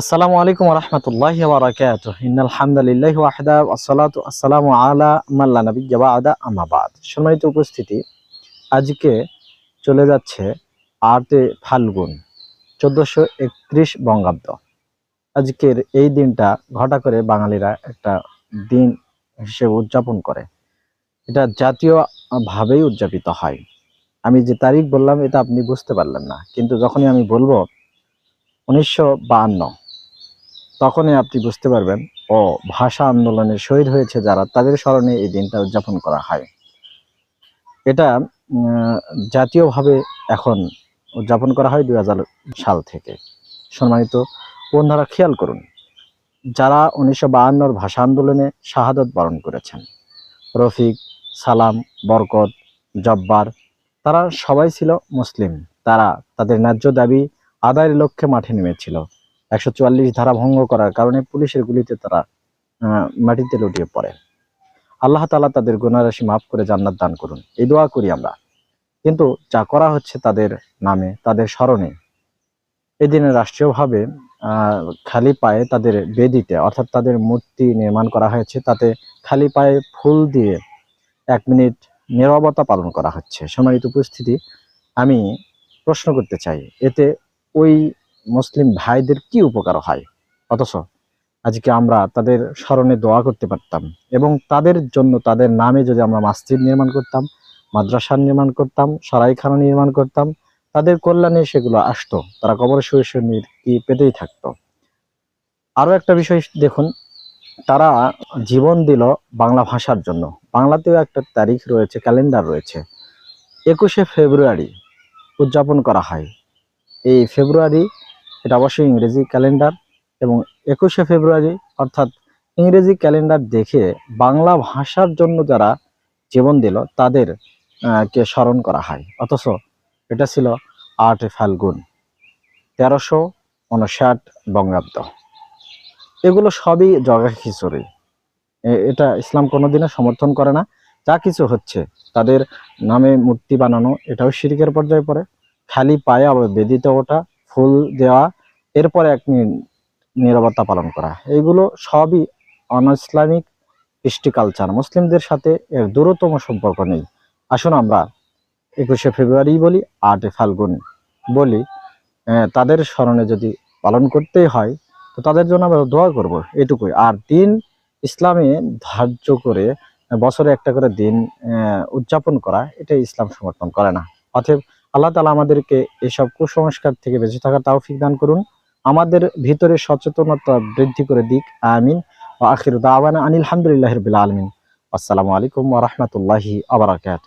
আসসালামু আলাইকুম রহমতুল্লাহ বারাকাত ইন্নাল হামদুলিল্লাহ ওয়াহদা আসসালাতু আসসালামু আলা মাল্লা নবিয়্যা বাদা আম্মা বাদ। সম্মানিত উপস্থিতি, আজকে চলে যাচ্ছে আটে ফাল্গুন, চোদ্দশো একত্রিশ বঙ্গাব্দ। আজকের এই দিনটা ঘটা করে বাঙালিরা একটা দিন হিসেবে উদযাপন করে। এটা জাতীয় ভাবেই উদযাপিত হয়। আমি যে তারিখ বললাম, এটা আপনি বুঝতে পারলেন না। কিন্তু যখনই আমি বলব, উনিশশো তখনই আপনি বুঝতে পারবেন, ও ভাষা আন্দোলনে শহীদ হয়েছে যারা, তাদের স্মরণে এই দিনটা উদযাপন করা হয়। এটা জাতীয়ভাবে এখন উদযাপন করা হয় দু হাজার সাল থেকে। সম্মানিত বন্ধুরা, খেয়াল করুন, যারা উনিশশো বাহান্নর ভাষা আন্দোলনে শাহাদত বরণ করেছেন, রফিক, সালাম, বরকত, জব্বার, তারা সবাই ছিল মুসলিম। তারা তাদের ন্যায্য দাবি আদায়ের লক্ষ্যে মাঠে নেমেছিল। একশো চুয়াল্লিশ ধারা ভঙ্গ করার কারণে পুলিশের গুলিতে তারা মাটিতে লুটিয়ে পড়ে। আল্লাহ তাআলা তাদের গুণারাশি মাফ করে জান্নাত দান করুন। এই দোয়া করি আমরা। কিন্তু যা করা হচ্ছে তাদের নামে, তাদের স্মরণে এদিনে রাষ্ট্রীয়ভাবে খালি পায়ে তাদের বেদিতে, অর্থাৎ তাদের মূর্তি নির্মাণ করা হয়েছে, তাতে খালি পায়ে ফুল দিয়ে এক মিনিট নীরবতা পালন করা হচ্ছে। সম্মানিত উপস্থিতি, আমি প্রশ্ন করতে চাই। এতে ওই মুসলিম ভাইদের কি উপকার হয়? অথচ আজকে আমরা তাদের স্মরণে দোয়া করতে পারতাম এবং তাদের জন্য তাদের নামে যদি আমরা মসজিদ নির্মাণ করতাম, মাদ্রাসা নির্মাণ করতাম, সরাইখানা নির্মাণ করতাম, তাদের কল্যাণে সেগুলো আসতো। তারা কবর শুয়ে কি পেতেই থাকতো। আরও একটা বিষয় দেখুন, তারা জীবন দিল বাংলা ভাষার জন্য। বাংলাতেও একটা তারিখ রয়েছে, ক্যালেন্ডার রয়েছে। একুশে ফেব্রুয়ারি উদযাপন করা হয়। এই ফেব্রুয়ারি এটা অবশ্যই ইংরেজি ক্যালেন্ডার এবং একুশে ফেব্রুয়ারি অর্থাৎ ইংরেজি ক্যালেন্ডার দেখে বাংলা ভাষার জন্য যারা জীবন দিল, তাদের কে স্মরণ করা হয়। অথচ এটা ছিল আট ফাল্গুন, তেরোশো উনষাট বঙ্গাব্দ। এগুলো সবই জগা খিচুড়ি। এটা ইসলাম কোনোদিনও সমর্থন করে না। যা কিছু হচ্ছে, তাদের নামে মূর্তি বানানো, এটাও শিরিকের পর্যায়ে পড়ে। খালি পায়ে আবার বেদিতে ওঠা, ফুল দেওয়া এরপরে এক নি- নীরবতা পালন করা। এগুলো সবই অন ইসলামিক কৃষ্টি কালচার মুসলিমদের সাথে এর দূরতম সম্পর্ক নেই। আসুন আমরা একুশে ফেব্রুয়ারি বলি, আটে ফাল্গুন বলি। তাদের স্মরণে যদি পালন করতেই হয়, তো তাদের জন্য আমরা দোয়া করব এটুকুই। আর দিন ইসলামে ধার্য করে বছরে একটা করে দিন উদযাপন করা এটা ইসলাম সমর্থন করে না। অতএব আল্লাহ তালা আমাদেরকে এসব কুসংস্কার থেকে বেঁচে থাকার তৌফিক দান করুন। আমাদের ভিতরে সচেতনতা বৃদ্ধি করে দিক। আমিন। ও আখির দাওয়ানা আনিল হামদুলিল্লাহ রবিল আলমিন। আসসালামু আলাইকুম ওরহমতুল্লাহি আবরাকাত